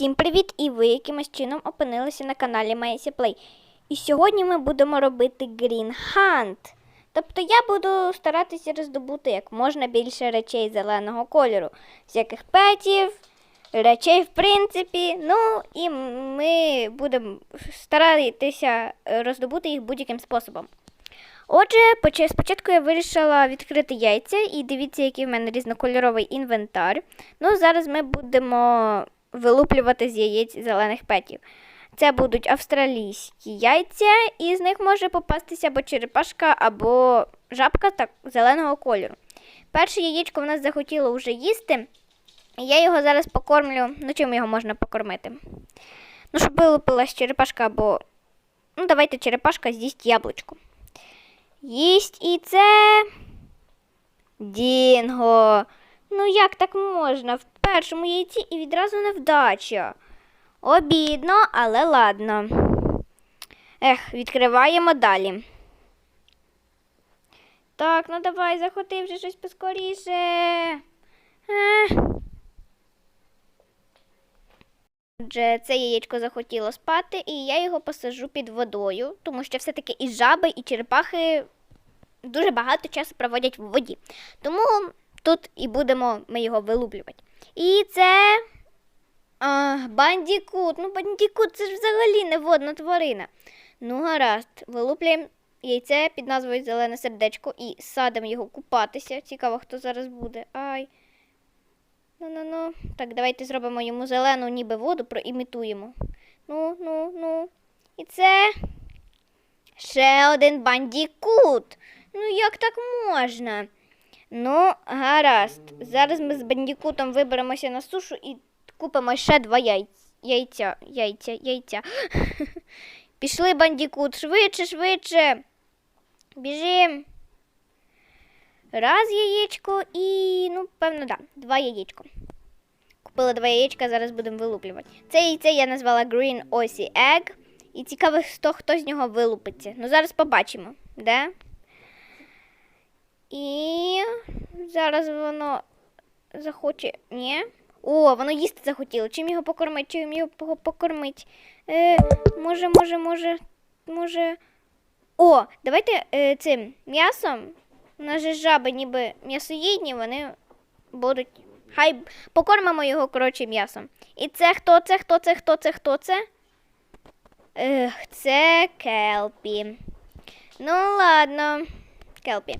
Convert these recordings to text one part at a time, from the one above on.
Всім привіт! І ви якимось чином опинилися на каналі Maisy Play. І сьогодні ми будемо робити Green Hunt. Тобто я буду старатися роздобути як можна більше речей зеленого кольору, всяких петів, речей в принципі. Ну і ми будемо старатися роздобути їх будь-яким способом. Отже, спочатку я вирішила відкрити яйця і дивіться, який в мене різнокольоровий інвентар. Ну, зараз ми будемо вилуплювати з яєць зелених петів. Це будуть австралійські яйця, і з них може попастися або черепашка, або жабка так, зеленого кольору. Перше яєчко в нас захотіло вже їсти, і я його зараз покормлю. Ну, чим його можна покормити? Ну, щоб вилупилась черепашка або. Ну, давайте черепашка з'їсть яблучко. Їсть і це. Дінго. Ну як так можна? В першому яйці і відразу невдача. Обідно, але ладно. Ех, відкриваємо далі. Так, ну давай, заходи вже щось поскоріше. Отже, це яєчко захотіло спати, і я його посажу під водою, тому що все-таки і жаби, і черепахи дуже багато часу проводять в воді. Тому тут і будемо ми його вилуплювати. І це а, бандікут. Ну, бандікут це ж взагалі не водна тварина. Ну, гаразд, вилуплюємо яйце під назвою Зелене сердечко і садимо його купатися. Цікаво, хто зараз буде. Ай. Ну-ну-ну. Так, давайте зробимо йому зелену ніби воду, проімітуємо. Ну, ну, ну. І це ще один бандікут. Ну, як так можна? Ну, гаразд. Зараз ми з бандікутом виберемося на сушу і купимо ще два яйця. Яйця, яйця, яйця. Пішли, бандікут, швидше, швидше. Біжим. Раз яєчко і, ну, певно, да, два яєчко. Купила два яєчка, зараз будемо вилуплювати. Це яйце я назвала Green Aussie Egg. І цікаво, хто, хто з нього вилупиться. Ну, зараз побачимо, де? І зараз воно захоче. Ні? О, воно їсти захотіло. Чим його покормить? Чим його покормить? Е, може, може, може, може. О, давайте е, цим м'ясом. У нас же жаби ніби м'ясоїдні, вони будуть. Хай покормимо його, коротше, м'ясом. І це хто це, хто це, хто це, хто це? Ех, це Келпі. Ну, ладно, Келпі.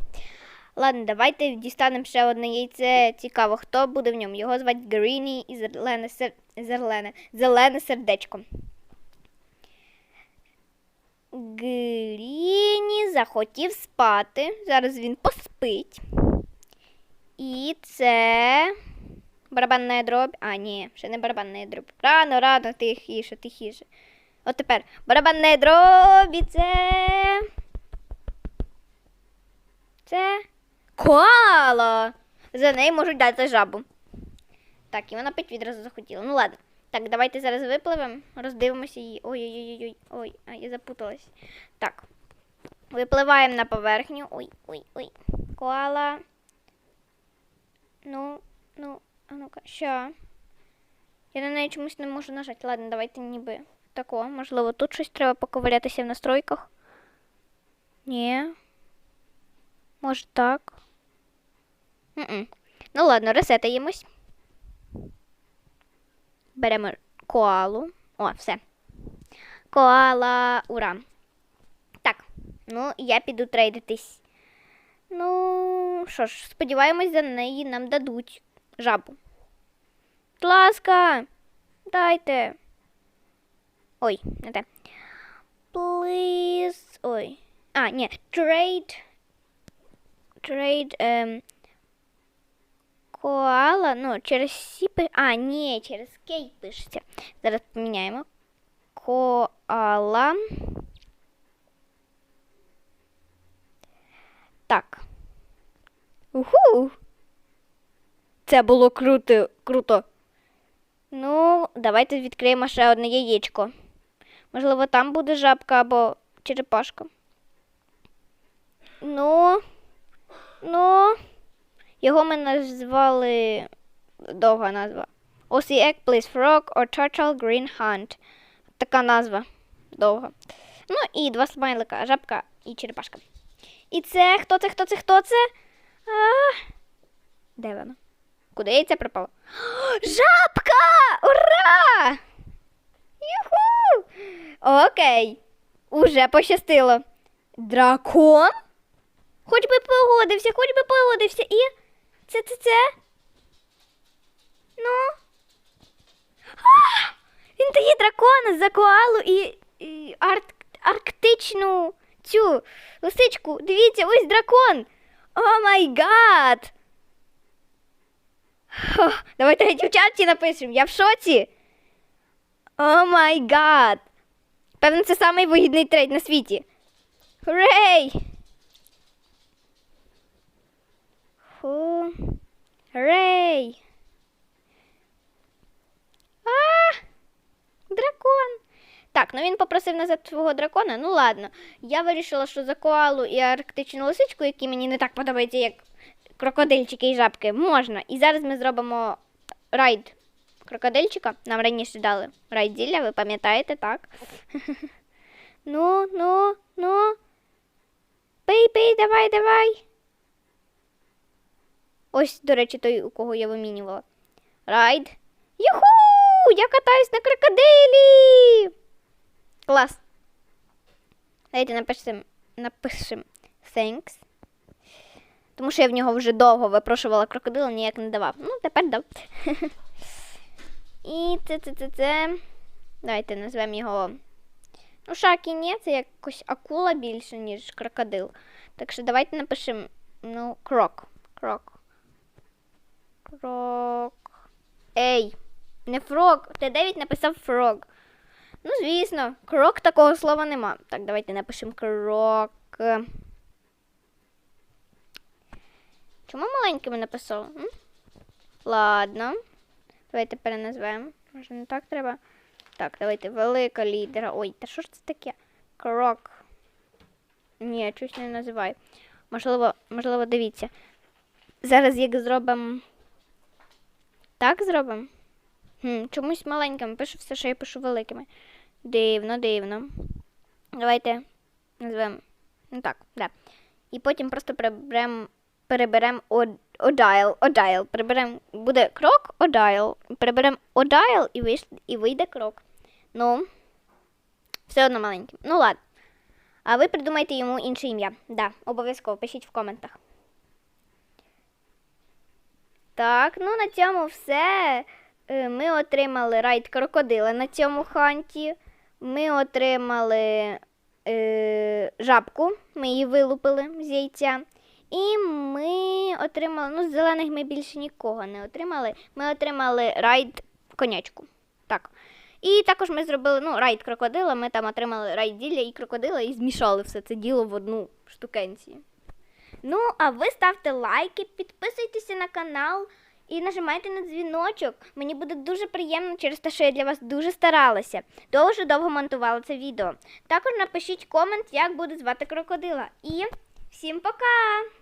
Ладно, давайте дістанемо ще одне яйце. Цікаво, хто буде в ньому. Його звати Гріні і зелене, сер... зелене, зелене сердечко. Гріні захотів спати. Зараз він поспить. І це. Барабанна дробь. А, ні, ще не барабанна дробь. Рано, рано, тихіше, тихіше. От тепер барабанна дробь і це. Це коала. За неї можуть дати жабу. Так, і вона пить відразу захотіла. Ну ладно. Так, давайте зараз випливемо, роздивимося її. Ой-ой-ой. Ой, а я запуталась. Так. Випливаємо на поверхню. Ой, ой, ой. Коала. Ну, ну, а ну-ка, ща. Я на неї чомусь не можу нажати. Ладно, давайте ніби тако. Можливо, тут щось треба поковирятися в настройках. Ні. Може так. М-м. Ну ладно, ресетаємось. Беремо коалу. О, все. Коала, ура. Так, ну я піду трейдитись. Ну, що ж, сподіваємось, за неї нам дадуть жабу. Будь ласка, дайте. Ой, не те. Please. Ой. А, ні, trade. Trade. Ем, коала, ну, через сі пи- А, ні, через кей пишеться. Зараз поміняємо. Коала. Так. Уху. Це було круто. круто. Ну, давайте відкриємо ще одне яєчко. Можливо, там буде жабка або черепашка. Ну, ну, його ми назвали довга назва. Ossie egg, please frog or turtle green hunt. Така назва довга. Ну і два смайлика, жабка і черепашка. І це хто це, хто це, хто це? А, де вона? Куди це пропало? Жабка! Ура! Юху! Окей. Уже пощастило. Дракон? Хоч би погодився, хоч би погодився. І це це це. Ну. А! Він дає дракона за коалу і, і арк, арктичну цю лисичку. Дивіться, ось дракон. О май гад! Давайте геть в напишемо. Я в шоці. О май гад! Певно, це самий вигідний трейд на світі. Хурей! Хурей! А! Дракон! Так, ну він попросив назад свого дракона. Ну ладно. Я вирішила, що за коалу і арктичну лисичку, які мені не так подобаються, як крокодильчики і жабки, можна. І зараз ми зробимо райд крокодильчика. Нам раніше дали райд зілля, ви пам'ятаєте, так? Ну, ну, ну. Пий, пий, давай, давай. Ось, до речі, той, у кого я вимінювала. Райд. Юху! Я катаюсь на крокодилі! Клас. Давайте напишемо напишем thanks. Тому що я в нього вже довго випрошувала крокодила, ніяк не давав. Ну, тепер дав. І це, це, це, це. Давайте назвемо його. Ну, Шакі ні, це якось акула більше, ніж крокодил. Так що давайте напишемо, ну, крок. Крок. Крок. Ей, не фрог. Т9 написав фрог. Ну, звісно, крок такого слова нема. Так, давайте напишемо крок. Чому маленькими написав? М? Ладно. Давайте переназвемо. Може, не так треба. Так, давайте велика літера. Ой, та що ж це таке? Крок. Ні, щось не називаю. Можливо, можливо, дивіться. Зараз як зробимо. Так зробимо? Хм, чомусь маленькими пишу все, що я пишу великими. Дивно, дивно. Давайте назвемо. Ну так, да. І потім просто приберемо переберемо одайл, одайл. Приберемо, буде крок, одайл. Приберемо одайл і, вийш, і вийде крок. Ну, все одно маленьким. Ну ладно. А ви придумайте йому інше ім'я. Да, обов'язково пишіть в коментах. Так, ну на цьому все. Е, Ми отримали райд крокодила на цьому ханті. Ми отримали е, жабку, ми її вилупили з яйця. І ми отримали, ну, з зелених ми більше нікого не отримали. Ми отримали райд конячку. Так. І також ми зробили ну, райд крокодила, ми там отримали райд ділля і крокодила і змішали все це діло в одну штукенцію. Ну, а ви ставте лайки, підписуйтеся на канал і нажимайте на дзвіночок. Мені буде дуже приємно через те, що я для вас дуже старалася. Дуже довго монтувала це відео. Також напишіть комент, як буде звати крокодила. І всім пока!